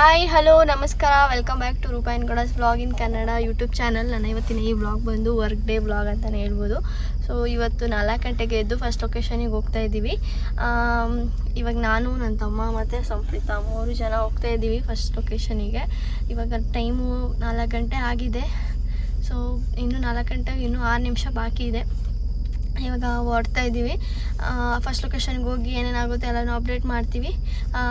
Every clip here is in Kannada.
ಹಾಯ್, ಹಲೋ, ನಮಸ್ಕಾರ. Welcome back to ರೂಪಾಯಿನ್ Gowda's blog in Kannada YouTube channel ನನ್ನ ಇವತ್ತಿನ ಈ ಬ್ಲಾಗ್ ಬಂದು ವರ್ಕ್ ಡೇ ಬ್ಲಾಗ್ ಅಂತಲೇ ಹೇಳ್ಬೋದು. ಸೊ ಇವತ್ತು ನಾಲ್ಕು ಗಂಟೆಗೆ ಎದ್ದು ಫಸ್ಟ್ ಲೊಕೇಶನಿಗೆ ಹೋಗ್ತಾ ಇದ್ದೀವಿ. ಇವಾಗ ನಾನು ನನ್ನ ತಮ್ಮ ಮತ್ತು ಸಂಪ್ರೀತಾ ಮೂರು ಜನ ಹೋಗ್ತಾ ಇದ್ದೀವಿ ಫಸ್ಟ್ ಲೊಕೇಶನಿಗೆ ಇವಾಗ ಟೈಮು ನಾಲ್ಕು ಗಂಟೆ ಆಗಿದೆ. ಸೊ ಇನ್ನು ನಾಲ್ಕು ಗಂಟೆಗೆ ಇನ್ನೂ ಆರು ನಿಮಿಷ ಬಾಕಿ ಇದೆ. ಇವಾಗ ಹೊರಡ್ತಾ ಇದ್ದೀವಿ. ಫಸ್ಟ್ ಲೊಕೇಶನ್ಗೆ ಹೋಗಿ ಏನೇನಾಗುತ್ತೆ ಎಲ್ಲನೂ ಅಪ್ಡೇಟ್ ಮಾಡ್ತೀವಿ.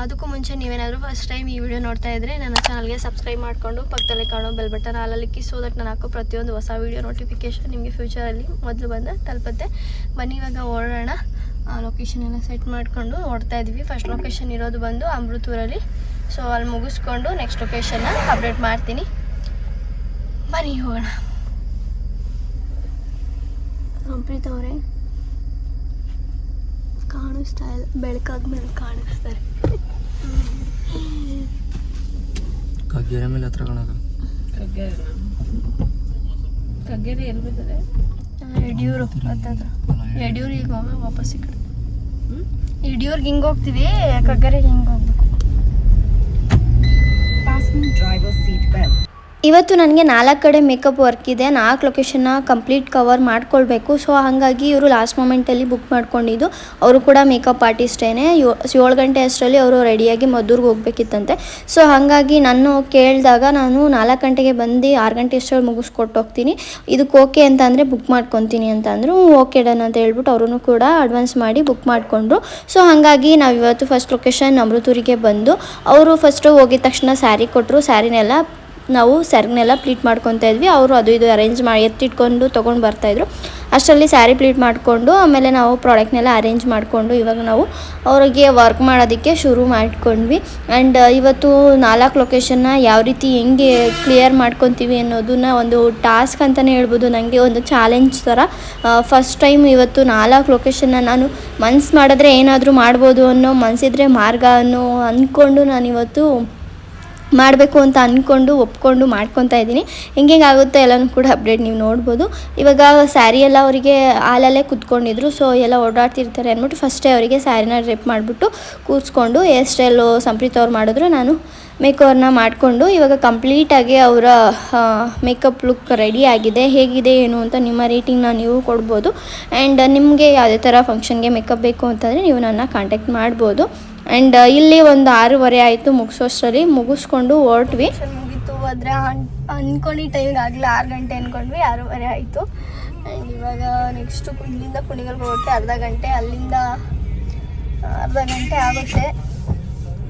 ಅದಕ್ಕೂ ಮುಂಚೆ ನೀವೇನಾದರೂ ಫಸ್ಟ್ ಟೈಮ್ ಈ ವಿಡಿಯೋ ನೋಡ್ತಾ ಇದ್ದರೆ ನನ್ನ ಚಾನಲ್ಗೆ ಸಬ್ಸ್ಕ್ರೈಬ್ ಮಾಡಿಕೊಂಡು ಪಕ್ಕದಲ್ಲಿ ಕಾಣೋ ಬೆಲ್ ಬಟನ್ ಹಾಲಲ್ಲಿ ಸೋ ದಟ್ ನಾನು ಹಾಕೋ ಪ್ರತಿಯೊಂದು ಹೊಸ ವೀಡಿಯೋ ನೋಟಿಫಿಕೇಷನ್ ನಿಮಗೆ ಫ್ಯೂಚರಲ್ಲಿ ಮೊದಲು ಬಂದ ತಲುಪುತ್ತೆ. ಬನ್ನಿ ಇವಾಗ ಹೊರಡೋಣ ಲೊಕೇಶನ್ ಎಲ್ಲ ಸೆಟ್ ಮಾಡಿಕೊಂಡು ಹೊಡ್ತಾ ಇದ್ದೀವಿ. ಫಸ್ಟ್ ಲೊಕೇಶನ್ ಇರೋದು ಬಂದು ಅಮೃತೂರಲ್ಲಿ. ಸೊ ಅಲ್ಲಿ ಮುಗಿಸ್ಕೊಂಡು ನೆಕ್ಸ್ಟ್ ಲೊಕೇಶನ್ನ ಅಪ್ಡೇಟ್ ಮಾಡ್ತೀನಿ. ಬನ್ನಿ ಹೋಗೋಣ. ಸಂಪ್ರೀತ್ ಅವರೇ ಕಾಣಿಸ್ತಾ ಇಲ್ಲ ಬೆಳಕಾದ್ಮೇಲೆ ಕಾಣಿಸ್ತಾರೆ. ಕಗ್ಗೆರೆ ಮೇಲೆ ಹತ್ರ ಕಾಣೋದು. ಕಗ್ಗೆರೆ ಎಲ್ಲಿ ಬರ್ತದೆ ಯಡಿಯೂರು ಹತ್ತತ್ರ. ಯಡಿಯೂರು. ಈಗ ವಾಪಸ್ ಈ ಕಡೆ ಯಡಿಯೂರ್ಗೆ ಹಿಂಗೆ ಹೋಗ್ತೀವಿ ಕಗ್ಗರೆಗೆ ಹಿಂಗೆ ಹೋಗ್ಬೇಕು. ಇವತ್ತು ನನಗೆ ನಾಲ್ಕು ಕಡೆ ಮೇಕಪ್ ವರ್ಕ್ ಇದೆ. ನಾಲ್ಕು ಲೊಕೇಶನ್ನ ಕಂಪ್ಲೀಟ್ ಕವರ್ ಮಾಡ್ಕೊಳ್ಬೇಕು. ಸೊ ಹಾಗಾಗಿ ಇವರು ಲಾಸ್ಟ್ ಮೂಮೆಂಟಲ್ಲಿ ಬುಕ್ ಮಾಡ್ಕೊಂಡಿದ್ದು. ಅವರು ಕೂಡ ಮೇಕಪ್ ಆರ್ಟಿಸ್ಟೇನೆ ಏಳು ಗಂಟೆ ಅಷ್ಟರಲ್ಲಿ ಅವರು ರೆಡಿಯಾಗಿ ಮದ್ದೂರ್ಗೆ ಹೋಗ್ಬೇಕಿತ್ತಂತೆ. ಸೊ ಹಾಗಾಗಿ ನಾನು ಕೇಳಿದಾಗ ನಾನು ನಾಲ್ಕು ಗಂಟೆಗೆ ಬಂದು ಆರು ಗಂಟೆ ಅಷ್ಟರಲ್ಲಿ ಮುಗಿಸ್ಕೊಟ್ಟು ಹೋಗ್ತೀನಿ. ಇದಕ್ಕೆ ಓಕೆ ಅಂತ ಅಂದರೆ ಬುಕ್ ಮಾಡ್ಕೊತೀನಿ ಅಂತ ಓಕೆ ಡನ್ ಅಂತ ಹೇಳ್ಬಿಟ್ಟು ಅವರು ಕೂಡ ಅಡ್ವಾನ್ಸ್ ಮಾಡಿ ಬುಕ್ ಮಾಡಿಕೊಂಡ್ರು. ಸೊ ಹಾಗಾಗಿ ನಾವು ಇವತ್ತು ಫಸ್ಟ್ ಲೊಕೇಶನ್ ಅಮೃತೂರಿಗೆ ಬಂದು, ಅವರು ಫಸ್ಟು ಹೋಗಿದ ತಕ್ಷಣ ಸ್ಯಾರಿ ಕೊಟ್ಟರು ಸ್ಯಾರಿನೆಲ್ಲ ನಾವು ಸ್ಯಾರಿನೆಲ್ಲ ಪ್ಲೀಟ್ ಮಾಡ್ಕೊತಾ ಇದ್ವಿ. ಅವರು ಅದು ಇದು ಅರೇಂಜ್ ಮಾಡಿ ಎತ್ತಿಟ್ಕೊಂಡು ತೊಗೊಂಡು ಬರ್ತಾಯಿದ್ರು ಅಷ್ಟರಲ್ಲಿ ಸ್ಯಾರಿ ಪ್ಲೀಟ್ ಮಾಡಿಕೊಂಡು ಆಮೇಲೆ ನಾವು ಪ್ರಾಡಕ್ಟ್ನೆಲ್ಲ ಅರೇಂಜ್ ಮಾಡಿಕೊಂಡು ಇವಾಗ ನಾವು ಅವರಿಗೆ ವರ್ಕ್ ಮಾಡೋದಕ್ಕೆ ಶುರು ಮಾಡ್ಕೊಂಡ್ವಿ. ಆ್ಯಂಡ್ ಇವತ್ತು ನಾಲ್ಕು ಲೊಕೇಶನ್ನ ಯಾವ ರೀತಿ ಹೆಂಗೆ ಕ್ಲಿಯರ್ ಮಾಡ್ಕೊತೀವಿ ಅನ್ನೋದನ್ನ ಒಂದು ಟಾಸ್ಕ್ ಅಂತಲೇ ಹೇಳ್ಬೋದು. ನನಗೆ ಒಂದು ಚಾಲೆಂಜ್ ಥರ ಫಸ್ಟ್ ಟೈಮ್ ಇವತ್ತು ನಾಲ್ಕು ಲೊಕೇಶನ್ನ ನಾನು ಮನ್ಸು ಮಾಡಿದ್ರೆ ಏನಾದರೂ ಮಾಡ್ಬೋದು ಅನ್ನೋ ಮನಸ್ಸಿದ್ರೆ ಮಾರ್ಗ ಅನ್ನೋ ಅಂದ್ಕೊಂಡು ನಾನಿವತ್ತು ಮಾಡಬೇಕು ಅಂತ ಅಂದ್ಕೊಂಡು ಒಪ್ಕೊಂಡು ಮಾಡ್ಕೊತಾ ಇದ್ದೀನಿ. ಹೆಂಗೆ ಆಗುತ್ತೋ ಎಲ್ಲನೂ ಕೂಡ ಅಪ್ಡೇಟ್ ನೀವು ನೋಡ್ಬೋದು. ಇವಾಗ ಸ್ಯಾರಿ ಎಲ್ಲ ಅವರಿಗೆ ಹಾಲಲ್ಲೇ ಕುತ್ಕೊಂಡಿದ್ರು. ಸೊ ಎಲ್ಲ ಓಡಾಡ್ತಿರ್ತಾರೆ ಅಂದ್ಬಿಟ್ಟು ಫಸ್ಟೇ ಅವರಿಗೆ ಸ್ಯಾರಿನ ಡ್ರೆಪ್ ಮಾಡಿಬಿಟ್ಟು ಕೂರಿಸ್ಕೊಂಡು ಹೇರ್ ಸ್ಟೈಲು ಸಂಪ್ರೀತ್ ಅವ್ರು ಮಾಡಿದ್ರು. ನಾನು ಮೇಕವ್ರನ್ನ ಮಾಡಿಕೊಂಡು, ಇವಾಗ ಕಂಪ್ಲೀಟಾಗಿ ಅವರ ಮೇಕಪ್ ಲುಕ್ ರೆಡಿ ಆಗಿದೆ. ಹೇಗಿದೆ, ಏನು ಅಂತ ನಿಮ್ಮ ರೇಟಿಂಗ್ನ ನೀವು ಕೊಡ್ಬೋದು. ಆ್ಯಂಡ್ ನಿಮಗೆ ಯಾವುದೇ ಥರ ಫಂಕ್ಷನ್ಗೆ ಮೇಕಪ್ ಬೇಕು ಅಂತಂದರೆ ನೀವು ನನ್ನ ಕಾಂಟ್ಯಾಕ್ಟ್ ಮಾಡ್ಬೋದು. ಆ್ಯಂಡ್ ಇಲ್ಲಿ ಒಂದು ಆರೂವರೆ ಆಯಿತು ಮುಗಿಸೋಷ್ಟರಲ್ಲಿ ಮುಗಿಸ್ಕೊಂಡು ಹೊರಟ್ವಿ. ಮುಗೀತು ಆದರೆ ಅಂದ್ಕೊಂಡು ಟೈಮ್ ಆಗಲಿ ಆರು ಗಂಟೆ ಅಂದ್ಕೊಂಡ್ವಿ ಆರೂವರೆ ಆಯಿತು. ಆ್ಯಂಡ್ ಇವಾಗ ನೆಕ್ಸ್ಟು ಇಲ್ಲಿಂದ ಕುಣಿಗಲ್ಗೆ ಹೋಗೋಕ್ಕೆ ಅರ್ಧ ಗಂಟೆ ಅಲ್ಲಿಂದ ಅರ್ಧ ಗಂಟೆ ಆಗುತ್ತೆ.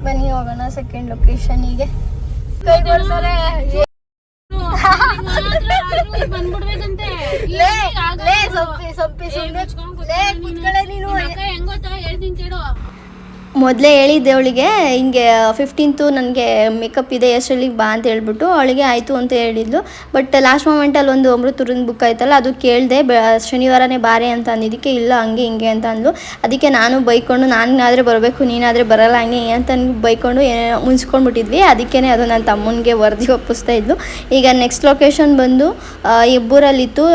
ಬನ್ನಿ ಹೋಗೋಣ ಸೆಕೆಂಡ್ ಲೊಕೇಶನಿಗೆ ಕೈ ಹೇಳ್ತೀನಿ ಬಂದ್ಬಿಡ್ಬೇಕಂತೆ ಮೊದಲೇ ಹೇಳಿದ್ದೆ ಅವಳಿಗೆ ಹಿಂಗೆ ಫಿಫ್ಟೀನ್ತು ನನಗೆ ಮೇಕಪ್ ಇದೆ, ಎಷ್ಟರಲ್ಲಿ ಬಾ ಅಂತ ಹೇಳ್ಬಿಟ್ಟು ಅವಳಿಗೆ ಆಯಿತು ಅಂತ ಹೇಳಿದ್ಲು. ಬಟ್ ಲಾಸ್ಟ್ ಮೊಮೆಂಟಲ್ಲಿ ಒಂದು ಅಮೃತುರಿನ ಬುಕ್ ಆಯ್ತಲ್ಲ, ಅದು ಕೇಳಿದೆ ಶನಿವಾರನೇ ಬಾರೆ ಅಂತ ಅಂದಿದ್ದಕ್ಕೆ, ಇಲ್ಲ, ಹಂಗೆ, ಹಿಂಗೆ ಅಂತ ಅಂದ್ಲು. ಅದಕ್ಕೆ ನಾನು ಬೈಕೊಂಡು ನಾನಾದರೆ ಬರಬೇಕು, ನೀನಾದರೆ ಬರಲ್ಲ, ಹಂಗೆ ಅಂತ ಬೈಕೊಂಡು ಏನೇನೋ ಮುನ್ಸ್ಕೊಂಡ್ಬಿಟ್ಟಿದ್ವಿ. ಅದಕ್ಕೇ ಅದು ನನ್ನ ತಮ್ಮನಿಗೆ ವರದಿ ಒಪ್ಪಿಸ್ತಾ ಇದ್ಲು. ಈಗ ನೆಕ್ಸ್ಟ್ ಲೊಕೇಶನ್ ಬಂದು ಇಬ್ಬರಲ್ಲಿತ್ತು.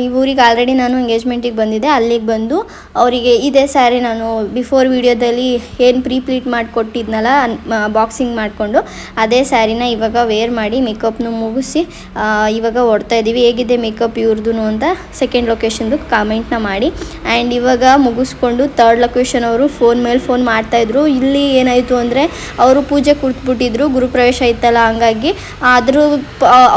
ಈ ಊರಿಗೆ ಆಲ್ರೆಡಿ ನಾನು ಎಂಗೇಜ್ಮೆಂಟಿಗೆ ಬಂದಿದ್ದೆ. ಅಲ್ಲಿಗೆ ಬಂದು, ಅವರಿಗೆ, ಇದೇ ಸ್ಯಾರಿ ನಾನು ಬಿಫೋರ್ ವಿಡಿಯೋದಲ್ಲಿ ಏನು ಪ್ರೀ ಪ್ಲೀಟ್ ಮಾಡಿಕೊಟ್ಟಿದ್ನಲ್ಲ ಬಾಕ್ಸಿಂಗ್ ಮಾಡಿಕೊಂಡು, ಅದೇ ಸ್ಯಾರಿನ ಇವಾಗ ವೇರ್ ಮಾಡಿ ಮೇಕಪ್ನು ಮುಗಿಸಿ ಇವಾಗ ಹೊಡ್ತಾ ಇದ್ದೀವಿ ಹೇಗಿದೆ ಮೇಕಪ್ ಇವ್ರದ್ದು ಅಂತ ಸೆಕೆಂಡ್ ಲೊಕೇಶನ್ದು ಕಾಮೆಂಟ್ನ ಮಾಡಿ. ಆ್ಯಂಡ್ ಇವಾಗ ಮುಗಿಸ್ಕೊಂಡು ತರ್ಡ್ ಲೊಕೇಶನ್ ಅವರು ಫೋನ್ ಮೇಲೆ ಫೋನ್ ಮಾಡ್ತಾಯಿದ್ರು ಇಲ್ಲಿ ಏನಾಯಿತು ಅಂದರೆ, ಅವರು ಪೂಜೆ ಕುಡ್ಬಿಟ್ಟಿದ್ರು ಗುರುಪ್ರವೇಶ ಇತ್ತಲ್ಲ ಹಂಗಾಗಿ. ಆದರೂ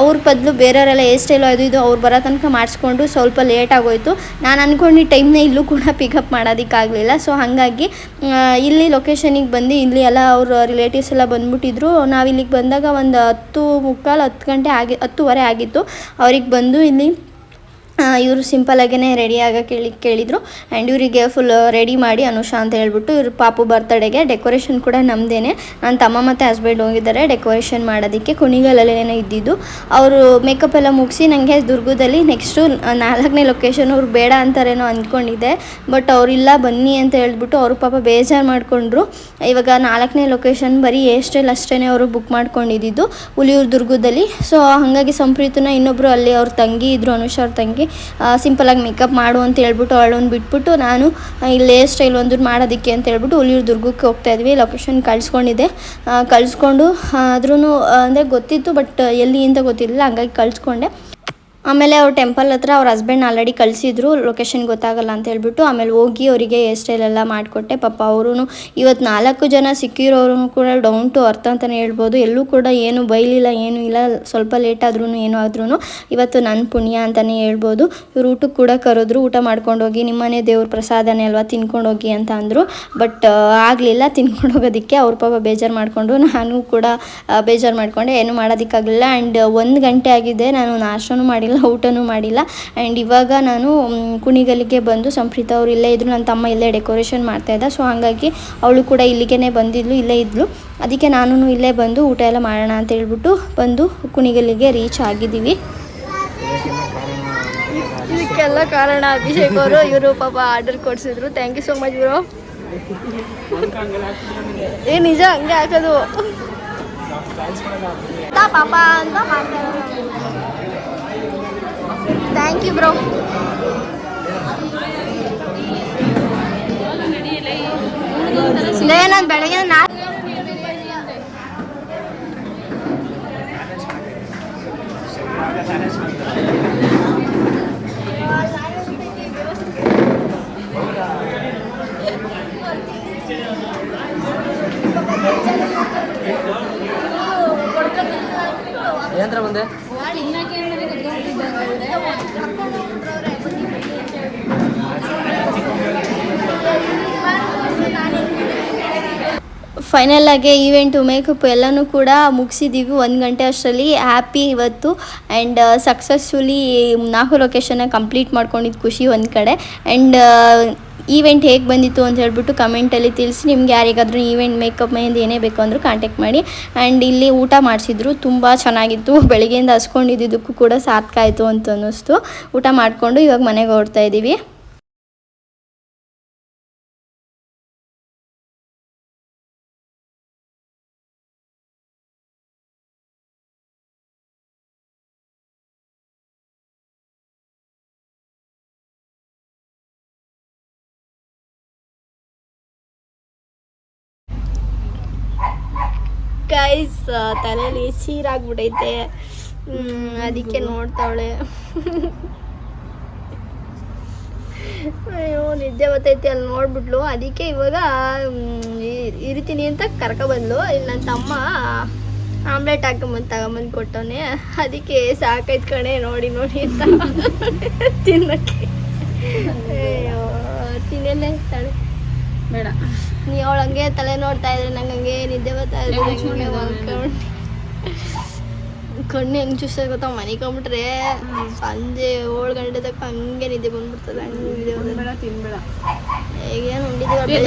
ಅವ್ರ ಬದಲು ಬೇರೆಯವರೆಲ್ಲ ಹೇರ್ ಸ್ಟೈಲು ಅದು ಇದು ಅವ್ರು ಬರೋ ತನಕ ಮಾಡಿಸ್ಕೊಂಡು ಸ್ವಲ್ಪ ಲೇಟ್ ಆಗೋಯ್ತು. ನಾನು ಅಂದ್ಕೊಂಡು ಟೈಮ್ನ ಇಲ್ಲೂ ಕೂಡ ಪಿಕಪ್ ಮಾಡೋದಕ್ಕಾಗಲಿಲ್ಲ. ಸೊ ಹಾಗಾಗಿ ಇಲ್ಲಿ ಲೊಕೇಶನಿಗೆ ಬಂದು ಇಲ್ಲಿ ಎಲ್ಲ ಅವ್ರ ರಿಲೇಟಿವ್ಸ್ ಎಲ್ಲ ಬಂದ್ಬಿಟ್ಟಿದ್ರು. ನಾವು ಇಲ್ಲಿಗೆ ಬಂದಾಗ ಒಂದು ಹತ್ತು ಮುಕ್ಕಾಲು ಹತ್ತು ಗಂಟೆ ಆಗಿ ಹತ್ತುವರೆ ಆಗಿತ್ತು. ಅವ್ರಿಗೆ ಬಂದು ಇಲ್ಲಿ ಇವರು ಸಿಂಪಲಾಗೇ ರೆಡಿ ಆಗಕ್ಕೆ ಕೇಳಿ, ಕೇಳಿದರು. ಆ್ಯಂಡ್ ಇವರಿಗೆ ಫುಲ್ ರೆಡಿ ಮಾಡಿ ಅನುಷಾ ಅಂತ ಹೇಳ್ಬಿಟ್ಟು ಇವ್ರ ಪಾಪು ಬರ್ತಡೆಗೆ ಡೆಕೋರೇಷನ್ ಕೂಡ ನಮ್ಮದೇನೆ ನನ್ನ ತಮ್ಮ ಮತ್ತು ಹಸ್ಬೆಂಡ್ ಹೋಗಿದ್ದಾರೆ ಡೆಕೋರೇಷನ್ ಮಾಡೋದಕ್ಕೆ ಕುಣಿಗಲಲ್ಲೇನೆ ಇದ್ದಿದ್ದು. ಅವರು ಮೇಕಪ್ ಎಲ್ಲ ಮುಗಿಸಿ ನನಗೆ ದುರ್ಗದಲ್ಲಿ ನೆಕ್ಸ್ಟು ನಾಲ್ಕನೇ ಲೊಕೇಶನ್ ಅವ್ರು ಬೇಡ ಅಂತಾರೇನೋ ಅಂದ್ಕೊಂಡಿದ್ದೆ. ಬಟ್ ಅವರಿಲ್ಲ ಬನ್ನಿ ಅಂತ ಹೇಳ್ಬಿಟ್ಟು ಅವರು ಪಾಪ ಬೇಜಾರು ಮಾಡಿಕೊಂಡ್ರು. ಇವಾಗ ನಾಲ್ಕನೇ ಲೊಕೇಶನ್ ಬರೀ ಸ್ಟೈಲ್ ಅಷ್ಟೇ ಅವರು ಬುಕ್ ಮಾಡ್ಕೊಂಡಿದ್ದು ಹುಲಿಯೂರು ದುರ್ಗದಲ್ಲಿ. ಸೊ ಹಾಗಾಗಿ ಸಂಪ್ರೀತನ ಇನ್ನೊಬ್ಬರು ಅಲ್ಲಿ ಅವ್ರ ತಂಗಿ ಇದ್ದರು ಅನುಷಾ ಅವ್ರ ತಂಗಿ. ಹಾಗಾಗಿ ಸಿಂಪಲಾಗಿ ಮೇಕಪ್ ಮಾಡು ಅಂತ ಹೇಳ್ಬಿಟ್ಟು ಅವಳೊಂದು ಬಿಟ್ಬಿಟ್ಟು ನಾನು ಇಲ್ಲಿ ಸ್ಟೈಲ್ ಒಂದು ಮಾಡೋದಕ್ಕೆ ಅಂತ ಹೇಳ್ಬಿಟ್ಟು ಹುಲಿಯೂರು ದುರ್ಗಕ್ಕೆ ಹೋಗ್ತಾ ಇದ್ವಿ. ಲೊಕೇಶನ್ ಕಳಿಸ್ಕೊಂಡಿದ್ದೆ. ಕಳಿಸ್ಕೊಂಡು ಆದ್ರೂ ಅಂದರೆ ಗೊತ್ತಿತ್ತು ಬಟ್ ಎಲ್ಲಿ ಅಂತ ಗೊತ್ತಿರಲಿಲ್ಲ, ಹಂಗಾಗಿ ಕಳಿಸ್ಕೊಂಡೆ. ಆಮೇಲೆ ಅವ್ರ ಟೆಂಪಲ್ ಹತ್ರ ಅವ್ರ ಹಸ್ಬೆಂಡ್ ಆಲ್ರೆಡಿ ಕಳಿಸಿದ್ರು ಲೊಕೇಶನ್ ಗೊತ್ತಾಗಲ್ಲ ಅಂತ ಹೇಳ್ಬಿಟ್ಟು ಆಮೇಲೆ ಹೋಗಿ ಅವರಿಗೆ ಹೇರ್ ಸ್ಟೈಲ್ ಎಲ್ಲ ಮಾಡಿಕೊಟ್ಟೆ. ಪಾಪ ಅವರು ಇವತ್ತು ನಾಲ್ಕು ಜನ ಸಿಕ್ಕಿರೋರು ಕೂಡ ಡೌನ್ ಟು ಅರ್ಥ ಅಂತಲೇ ಹೇಳ್ಬೋದು. ಎಲ್ಲೂ ಕೂಡ ಏನು ಬೈಲಿಲ್ಲ ಏನೂ ಇಲ್ಲ, ಸ್ವಲ್ಪ ಲೇಟ್ ಆದ್ರೂ ಏನೂ ಆದ್ರೂ ಇವತ್ತು ನನ್ನ ಪುಣ್ಯ ಅಂತಲೇ ಹೇಳ್ಬೋದು. ಇವ್ರು ಊಟಕ್ಕೆ ಕೂಡ ಕರೆದ್ರು, ಊಟ ಮಾಡ್ಕೊಂಡು ಹೋಗಿ, ನಿಮ್ಮನೆ ದೇವ್ರ ಪ್ರಸಾದನೇ ಅಲ್ವಾ, ತಿನ್ಕೊಂಡು ಹೋಗಿ ಅಂತ ಅಂದರು. ಬಟ್ ಆಗಲಿಲ್ಲ, ತಿನ್ಕೊಂಡು ಹೋಗೋದಕ್ಕೆ. ಅವ್ರ ಪಾಪ ಬೇಜಾರು ಮಾಡಿಕೊಂಡು ನಾನು ಕೂಡ ಬೇಜಾರು ಮಾಡಿಕೊಂಡೆ, ಏನು ಮಾಡೋದಕ್ಕಾಗಲಿಲ್ಲ. ಆ್ಯಂಡ್ ಒಂದು ಗಂಟೆ ಆಗಿದೆ, ನಾನು ನಾಷ್ಟನೂ ಮಾಡಿಲ್ಲ. ಊಟನೂ ಮಾಡಿಲ್ಲ. ಆ್ಯಂಡ್ ಇವಾಗ ನಾನು ಕುಣಿಗಲ್ಲಿಗೆ ಬಂದು ಸಂಪ್ರೀತ ಅವ್ರು ಇಲ್ಲೇ ಇದ್ದರು ನನ್ನ ತಮ್ಮ ಇಲ್ಲೇ ಡೆಕೋರೇಷನ್ ಮಾಡ್ತಾಯಿದ್ದ ಸೊ ಹಾಗಾಗಿ ಅವಳು ಕೂಡ ಇಲ್ಲಿಗೆ ಬಂದಿದ್ಲು ಇಲ್ಲೇ ಇದ್ಲು. ಅದಕ್ಕೆ ನಾನು ಇಲ್ಲೇ ಬಂದು ಊಟ ಎಲ್ಲ ಮಾಡೋಣ ಅಂತ ಹೇಳ್ಬಿಟ್ಟು ಬಂದು ಕುಣಿಗಲ್ಲಿಗೆ ರೀಚ್ ಆಗಿದ್ದೀವಿ. ಇದಕ್ಕೆಲ್ಲ ಕಾರಣ ಅಭಿಷೇಕ್ ಅವರು ಇವರು ಪಾಪ order ಕೊಡಿಸಿದ್ರು. Thank you so much bro ಏ ನಿಜ ಹಂಗೆ ಹಾಕೋದು. ಪಾಪ ಅಂತ ಥ್ಯಾಂಕ್ ಯು ಬ್ರೋ ನಾನು ಬೆಳಗ್ಗೆ ನಾ ಏನಂತ್ರ ಬಂದೆ ಫೈನಲ್ ಆಗಿ ಈವೆಂಟು ಮೇಕಪ್ ಎಲ್ಲನೂ ಕೂಡ ಮುಗಿಸಿದ್ದೀವಿ ಒಂದು ಗಂಟೆ ಅಷ್ಟರಲ್ಲಿ ಹ್ಯಾಪಿ ಇವತ್ತು. ಆ್ಯಂಡ್ ಸಕ್ಸಸ್ಫುಲಿ ನಾಲ್ಕು ಲೊಕೇಶನ್ನ ಕಂಪ್ಲೀಟ್ ಮಾಡ್ಕೊಂಡಿದ್ದು ಖುಷಿ ಒಂದು ಕಡೆ. ಆ್ಯಂಡ್ ಈವೆಂಟ್ ಹೇಗೆ ಬಂದಿತ್ತು ಅಂತ ಹೇಳ್ಬಿಟ್ಟು ಕಮೆಂಟಲ್ಲಿ ತಿಳಿಸಿ. ನಿಮ್ಗೆ ಯಾರಿಗಾದರೂ ಈವೆಂಟ್ ಮೇಕಪ್ ಮೆಹಂದಿ ಏನೇ ಬೇಕು ಅಂದರೂ ಕಾಂಟ್ಯಾಕ್ಟ್ ಮಾಡಿ. ಆ್ಯಂಡ್ ಇಲ್ಲಿ ಊಟ ಮಾಡಿಸಿದ್ರು, ತುಂಬ ಚೆನ್ನಾಗಿತ್ತು. ಬೆಳಗ್ಗೆಯಿಂದ ಹಸ್ಕೊಂಡಿದ್ದಕ್ಕೂ ಕೂಡ ಸಾರ್ಥಕ ಆಯಿತು ಅಂತ ಅನ್ನಿಸ್ತು. ಊಟ ಮಾಡಿಕೊಂಡು ಇವಾಗ ಮನೆಗೆ ಹೊರಡ್ತಾ ಇದ್ದೀವಿ ಗೈಸ್ ತಲೆಯಲ್ಲಿ ಸೀರಾಗ್ಬಿಟ್ಟೈತೆ ಅದಕ್ಕೆ ನೋಡ್ತಾವಳೆ. ಅಯ್ಯೋ, ನಿದ್ದೆ ಬರ್ತೈತೆ, ಅಲ್ಲಿ ನೋಡ್ಬಿಟ್ಲು. ಅದಕ್ಕೆ ಇವಾಗ ಇರಿತೀನಿ ಅಂತ ಕರ್ಕೊಬಂದ್ಲು. ಇಲ್ಲಿ ನನ್ನ ತಮ್ಮ ಆಮ್ಲೆಟ್ ಹಾಕೊಂಬಂದು, ತಗೊಂಬಂದು ಕೊಟ್ಟವನೆ. ಅದಕ್ಕೆ ಸಾಕೈತ್ ಕಣೆ, ನೋಡಿ ನೋಡಿ ಅಂತ ತಿನ್ನಕ್ಕೆ. ಅಯ್ಯೋ ತಿನ್ನಲ್ಲೇ ತಾಳೆ. ಬೇಡ. ನೀ ಅವಳು ಹಂಗೆ ತಲೆ ನೋಡ್ತಾ ಇದ್ರೆ ನಂಗೆ ಹಂಗೆ ನಿದ್ದೆ ಬರ್ತಾ ಇದ್ರೆ ಕಣ್ಣು ಹೆಂಗ್ ಚೂಸ್ ಗೊತ್ತಾ? ಮನಿಕೊಂಬಿಟ್ರೆ ಸಂಜೆ ಏಳು ಗಂಟೆ ತಕ್ಕ ಹಂಗೆ ನಿದ್ದೆ ಬಂದ್ಬಿಡ್ತದೆ ಹಂಗೆ ನಿದ್ದೆ ತಿನ್ಬೇಡ ಈಗೇನು ಉಂಡಿದ್ದೀವಿ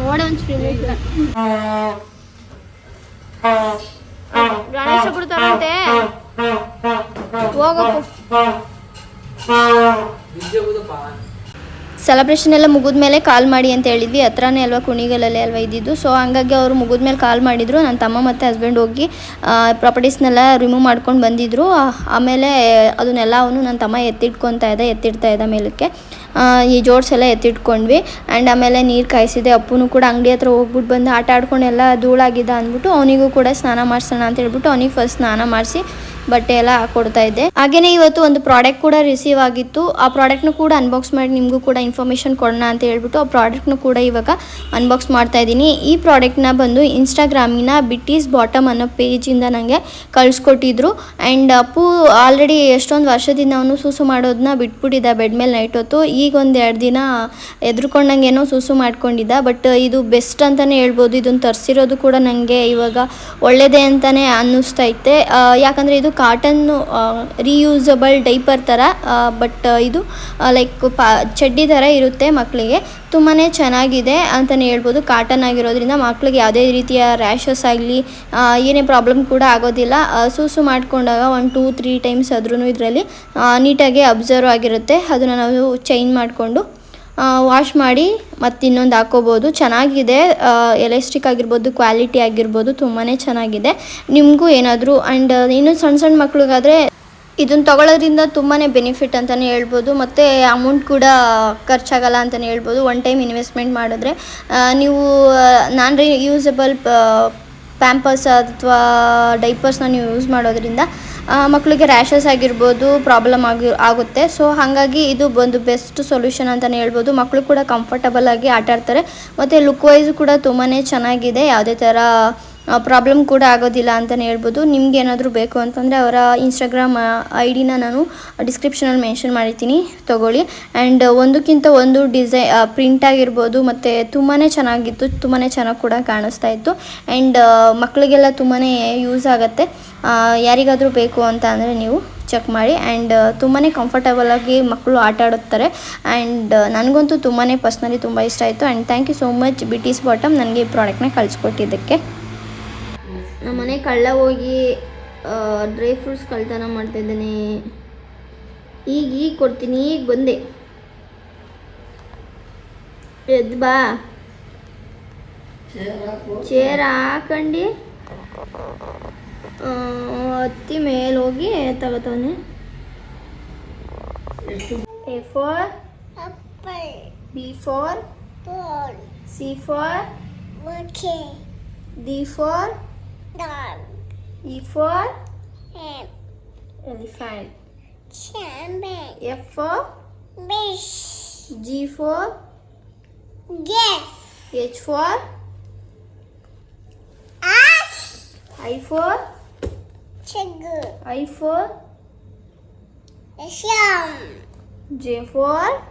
ನೋಡಿ ಒಂಚೂರು ಗಣೇಶ ಬಿಡ್ತಾರಂತೆ ಹೋಗಪ್ಪು. ಸೆಲೆಬ್ರೇಷನ್ ಎಲ್ಲ ಮುಗಿದ ಮೇಲೆ ಕಾಲ್ ಮಾಡಿ ಅಂತ ಹೇಳಿದ್ವಿ. ಹತ್ರನೇ ಅಲ್ವಾ ಕುಣಿಗಲಲ್ಲೇ ಅಲ್ವಾ ಇದ್ದಿದ್ದು. ಸೊ ಹಂಗಾಗಿ ಅವರು ಮುಗಿದ ಮೇಲೆ ಕಾಲ್ ಮಾಡಿದ್ರು. ನನ್ನ ತಮ್ಮ ಮತ್ತು ಹಸ್ಬೆಂಡ್ ಹೋಗಿ ಪ್ರಾಪರ್ಟೀಸ್ನೆಲ್ಲ ರಿಮೂವ್ ಮಾಡ್ಕೊಂಡು ಬಂದಿದ್ರು. ಆಮೇಲೆ ಅದನ್ನೆಲ್ಲ ಅವನು ನನ್ನ ತಮ್ಮ ಎತ್ತಿಟ್ಕೊತಾ ಇದ್ದ, ಎತ್ತಿಡ್ತಾ ಇದ್ದ ಮೇಲಕ್ಕೆ. ಈ ಜೋಡ್ಸ್ ಎಲ್ಲ ಎತ್ತಿಟ್ಕೊಂಡ್ವಿ. ಆ್ಯಂಡ್ ಆಮೇಲೆ ನೀರು ಕಾಯಿಸಿದೆ. ಅಪ್ಪನೂ ಕೂಡ ಅಂಗಡಿ ಹತ್ರ ಹೋಗ್ಬಿಟ್ಟು ಬಂದು ಆಟ ಆಡ್ಕೊಂಡು ಎಲ್ಲ ಧೂಳಾಗಿದ್ದ ಅಂದ್ಬಿಟ್ಟು ಅವನಿಗೂ ಕೂಡ ಸ್ನಾನ ಮಾಡಿಸೋಣ ಅಂತ ಹೇಳ್ಬಿಟ್ಟು ಅವನಿಗೆ ಫಸ್ಟ್ ಸ್ನಾನ ಮಾಡಿಸಿ ಬಟ್ಟೆ ಎಲ್ಲ ಕೊಡ್ತಾ ಇದ್ದೆ. ಹಾಗೇನೇ ಇವತ್ತು ಒಂದು ಪ್ರಾಡಕ್ಟ್ ಕೂಡ ರಿಸೀವ್ ಆಗಿತ್ತು. ಆ ಪ್ರಾಡಕ್ಟ್ನು ಕೂಡ ಅನ್ಬಾಕ್ಸ್ ಮಾಡಿ ನಿಮಗೂ ಕೂಡ ಇನ್ಫಾರ್ಮೇಷನ್ ಕೊಡೋಣ ಅಂತ ಹೇಳ್ಬಿಟ್ಟು ಆ ಪ್ರಾಡಕ್ಟ್ನು ಕೂಡ ಇವಾಗ ಅನ್ಬಾಕ್ಸ್ ಮಾಡ್ತಾ ಇದ್ದೀನಿ. ಈ ಪ್ರಾಡಕ್ಟ್ನ ಬಂದು ಇನ್ಸ್ಟಾಗ್ರಾಮಿನ ಬಿಟ್ಟೀಸ್ ಬಾಟಮ್ ಅನ್ನೋ ಪೇಜಿಂದ ನನಗೆ ಕಳಿಸ್ಕೊಟ್ಟಿದ್ರು. ಆ್ಯಂಡ್ ಅಪ್ಪು ಆಲ್ರೆಡಿ ಎಷ್ಟೊಂದು ವರ್ಷದಿಂದ ಅವನು ಸೂಸು ಮಾಡೋದನ್ನ ಬಿಟ್ಬಿಟ್ಟಿದ್ದ ಬೆಡ್ ಮೇಲೆ ನೈಟ್ ಹೊತ್ತು. ಈಗ ಒಂದು ಎರಡು ದಿನ ಎದ್ರುಕೊಂಡಂಗೆ ಏನೋ ಸೂಸು ಮಾಡ್ಕೊಂಡಿದ್ದ. ಬಟ್ ಇದು ಬೆಸ್ಟ್ ಅಂತಲೇ ಹೇಳ್ಬೋದು. ಇದನ್ನು ತರಿಸಿರೋದು ಕೂಡ ನನಗೆ ಇವಾಗ ಒಳ್ಳೆಯದೇ ಅಂತಲೇ ಅನ್ನಿಸ್ತೈತೆ ಯಾಕಂದ್ರೆ ಯಾಕಂದರೆ ಇದು ಕಾಟನ್ನು ರೀಯೂಸಬಲ್ ಡೈಪರ್ ಥರ ಬಟ್ ಇದು ಲೈಕ್ ಪಾ, ಚಡ್ಡಿ ಥರ ಇರುತ್ತೆ ಮಕ್ಕಳಿಗೆ ತುಂಬಾ ಚೆನ್ನಾಗಿದೆ ಅಂತಲೇ ಹೇಳ್ಬೋದು. ಕಾಟನ್ ಆಗಿರೋದ್ರಿಂದ ಮಕ್ಕಳಿಗೆ ಯಾವುದೇ ರೀತಿಯ ರ್ಯಾಷಸ್ ಆಗಲಿ ಏನೇ ಪ್ರಾಬ್ಲಮ್ ಕೂಡ ಆಗೋದಿಲ್ಲ. ಸೂಸು ಮಾಡಿಕೊಂಡಾಗ ಒಂದು ಟೂ ತ್ರೀ ಟೈಮ್ಸ್ ಆದ್ರೂ ಇದರಲ್ಲಿ ನೀಟಾಗಿ ಅಬ್ಸರ್ವ್ ಆಗಿರುತ್ತೆ. ಅದನ್ನು ನಾವು ಚೈನ್ ಮಾಡಿಕೊಂಡು ವಾಶ್ ಮಾಡಿ ಮತ್ತು ಇನ್ನೊಂದು ಹಾಕೋಬೋದು. ಚೆನ್ನಾಗಿದೆ. ಎಲೆಸ್ಟಿಕ್ ಆಗಿರ್ಬೋದು ಕ್ವಾಲಿಟಿ ಆಗಿರ್ಬೋದು ತುಂಬಾ ಚೆನ್ನಾಗಿದೆ. ನಿಮಗೂ ಏನಾದರೂ ಆ್ಯಂಡ್ ಇನ್ನೂ ಸಣ್ಣ ಸಣ್ಣ ಮಕ್ಳಿಗಾದರೆ ಇದನ್ನು ತಗೊಳ್ಳೋದ್ರಿಂದ ತುಂಬಾ ಬೆನಿಫಿಟ್ ಅಂತಲೇ ಹೇಳ್ಬೋದು. ಮತ್ತು ಅಮೌಂಟ್ ಕೂಡ ಖರ್ಚಾಗಲ್ಲ ಅಂತಲೇ ಹೇಳ್ಬೋದು. ಒನ್ ಟೈಮ್ ಇನ್ವೆಸ್ಟ್ಮೆಂಟ್ ಮಾಡಿದ್ರೆ ನೀವು ನಾನ್ ರಿಯೂಸಬಲ್ ಪ್ಯಾಂಪರ್ಸ್ ಅಥವಾ ಡೈಪರ್ಸ್ನ ನೀವು ಯೂಸ್ ಮಾಡೋದ್ರಿಂದ ಮಕ್ಕಳಿಗೆ ರ್ಯಾಷಸ್ ಆಗಿರ್ಬೋದು ಪ್ರಾಬ್ಲಮ್ ಆಗಿ, ಆಗುತ್ತೆ. ಸೊ ಹಾಗಾಗಿ ಇದು ಒಂದು ಬೆಸ್ಟ್ ಸೊಲ್ಯೂಷನ್ ಅಂತಲೇ ಹೇಳ್ಬೋದು. ಮಕ್ಕಳು ಕೂಡ ಕಂಫರ್ಟಬಲ್ ಆಗಿ ಆಟ ಆಡ್ತಾರೆ. ಮತ್ತು ಲುಕ್ ವೈಸ್ ಕೂಡ ತುಂಬಾ ಚೆನ್ನಾಗಿದೆ. ಯಾವುದೇ ಥರ ಪ್ರಾಬ್ಲಮ್ ಕೂಡ ಆಗೋದಿಲ್ಲ ಅಂತಲೇ ಹೇಳ್ಬೋದು. ನಿಮ್ಗೆ ಏನಾದರೂ ಬೇಕು ಅಂತಂದರೆ ಅವರ ಇನ್ಸ್ಟಾಗ್ರಾಮ್ ಐ ಡಿನ ನಾನು ಡಿಸ್ಕ್ರಿಪ್ಷನಲ್ಲಿ ಮೆನ್ಷನ್ ಮಾಡಿರ್ತೀನಿ. ತೊಗೊಳ್ಳಿ. ಆ್ಯಂಡ್ ಒಂದಕ್ಕಿಂತ ಒಂದು ಡಿಸೈ ಪ್ರಿಂಟ್ ಆಗಿರ್ಬೋದು, ಮತ್ತು ತುಂಬಾ ಚೆನ್ನಾಗಿತ್ತು ತುಂಬಾ ಚೆನ್ನಾಗಿ ಕೂಡ ಕಾಣಿಸ್ತಾ ಇತ್ತು. ಆ್ಯಂಡ್ ಮಕ್ಕಳಿಗೆಲ್ಲ ತುಂಬಾ ಯೂಸ್ ಆಗುತ್ತೆ. ಯಾರಿಗಾದರೂ ಬೇಕು ಅಂತ ಅಂದರೆ ನೀವು ಚೆಕ್ ಮಾಡಿ. ಆ್ಯಂಡ್ ತುಂಬಾ ಕಂಫರ್ಟಬಲಾಗಿ ಮಕ್ಕಳು ಆಟ ಆಡುತ್ತಾರೆ. ಆ್ಯಂಡ್ ನನಗಂತೂ ತುಂಬಾ ಪರ್ಸ್ನಲಿ ತುಂಬ ಇಷ್ಟ ಆಯಿತು. And thank you so much ಬಿಟಿಸ್ bottom ನನಗೆ ಈ ಪ್ರಾಡಕ್ಟ್ನ ಕಳಿಸ್ಕೊಟ್ಟಿದ್ದಕ್ಕೆ. ಕಳ್ಳ ಹೋಗಿ ಡ್ರೈ ಫ್ರೂಟ್ಸ್ ಕಳ್ತನ ಮಾಡ್ತಾಯಿದ್ದಾನೆ ಈಗ ಈಗ ಕೊಡ್ತೀನಿ ಈಗ ಬಂದೆ. ಎದ್ದು ಬಾ. ಚೇರ್ ಹಾಕಂಡು ಹತ್ತಿ ಮೇಲೆ ಹೋಗಿ ತಗೋತಾನೆ A for B for C for D for Dog. E for? Em. Elephant. Champagne. F for? Fish. G for? Guess. H for? Ash. I for? Sugar. I for? Sham. J for?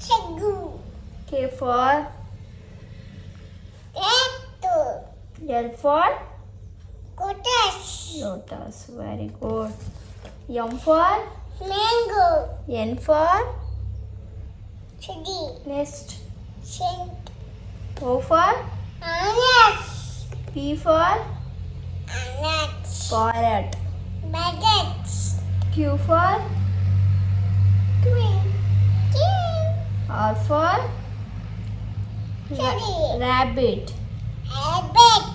Sugar. K for? L for lotus. Lotus. Very good. M for mango. N for city. Next. Saint. O for onions. P for onions. Parrot. Budgets. Q for queen. R for rabbit. Rabbit.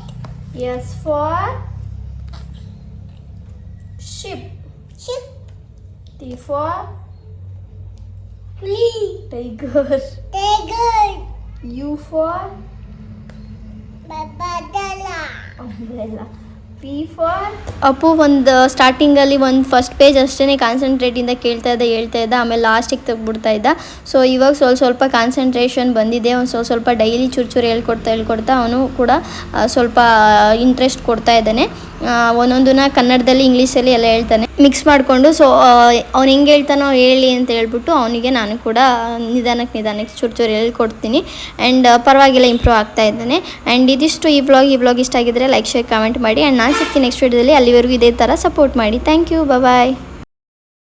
S for ship. Ship. T for flea. Tiger. Tiger. U for umbrella. Umbrella. Appu, ಒಂದು ಸ್ಟಾರ್ಟಿಂಗಲ್ಲಿ ಒಂದು ಫಸ್ಟ್ ಪೇಜ್ ಅಷ್ಟೇ ಕಾನ್ಸಂಟ್ರೇಟಿಂದ ಕೇಳ್ತಾ ಇದ್ದ, ಹೇಳ್ತಾ ಇದ್ದ, ಆಮೇಲೆ ಲಾಸ್ಟಿಗೆ ತೆಗ್ಬಿಡ್ತಾ ಇದ್ದ. ಸೊ ಇವಾಗ ಸ್ವಲ್ಪ ಸ್ವಲ್ಪ ಕಾನ್ಸಂಟ್ರೇಷನ್ ಬಂದಿದೆ. ಒಂದು ಸ್ವಲ್ಪ ಸ್ವಲ್ಪ ಡೈಲಿ ಚೂರು ಹೇಳ್ಕೊಡ್ತಾ ಹೇಳ್ಕೊಡ್ತಾ ಅವನು ಕೂಡ ಸ್ವಲ್ಪ ಇಂಟ್ರೆಸ್ಟ್ ಕೊಡ್ತಾ ಇದ್ದಾನೆ. ಒಂದೊಂದನ್ನ ಕನ್ನಡದಲ್ಲಿ, ಇಂಗ್ಲೀಷಲ್ಲಿ ಎಲ್ಲ ಹೇಳ್ತಾನೆ. ಮಿಕ್ಸ್ ಮಾಡಿಕೊಂಡು ಸೊ ಅವ್ನು ಹೆಂಗೆ ಹೇಳ್ತಾನೋ ಹೇಳಿ ಅಂತ ಹೇಳ್ಬಿಟ್ಟು ಅವನಿಗೆ ನಾನು ಕೂಡ ನಿಧಾನಕ್ಕೆ ನಿಧಾನಕ್ಕೆ ಚೂರು ಚೂರು ಹೇಳ್ಕೊಡ್ತೀನಿ. ಆ್ಯಂಡ್ ಪರವಾಗಿಲ್ಲ ಇಂಪ್ರೂವ್ ಆಗ್ತಾ ಇದ್ದಾನೆ. ಆ್ಯಂಡ್ ಇದಿಷ್ಟು ಈ ಬ್ಲಾಗ್ ಈ ಬ್ಲಾಗ್ ಇಷ್ಟ ಆಗಿದ್ರೆ ಲೈಕ್ ಶೇರ್ ಕಮೆಂಟ್ ಮಾಡಿ. ಆ್ಯಂಡ್ ನಾನು ಸಿಗ್ತೀನಿ ನೆಕ್ಸ್ಟ್ ವಿಡಿಯೋದಲ್ಲಿ ಅಲ್ಲಿವರೆಗೂ ಇದೇ ಥರ ಸಪೋರ್ಟ್ ಮಾಡಿ. Thank you bye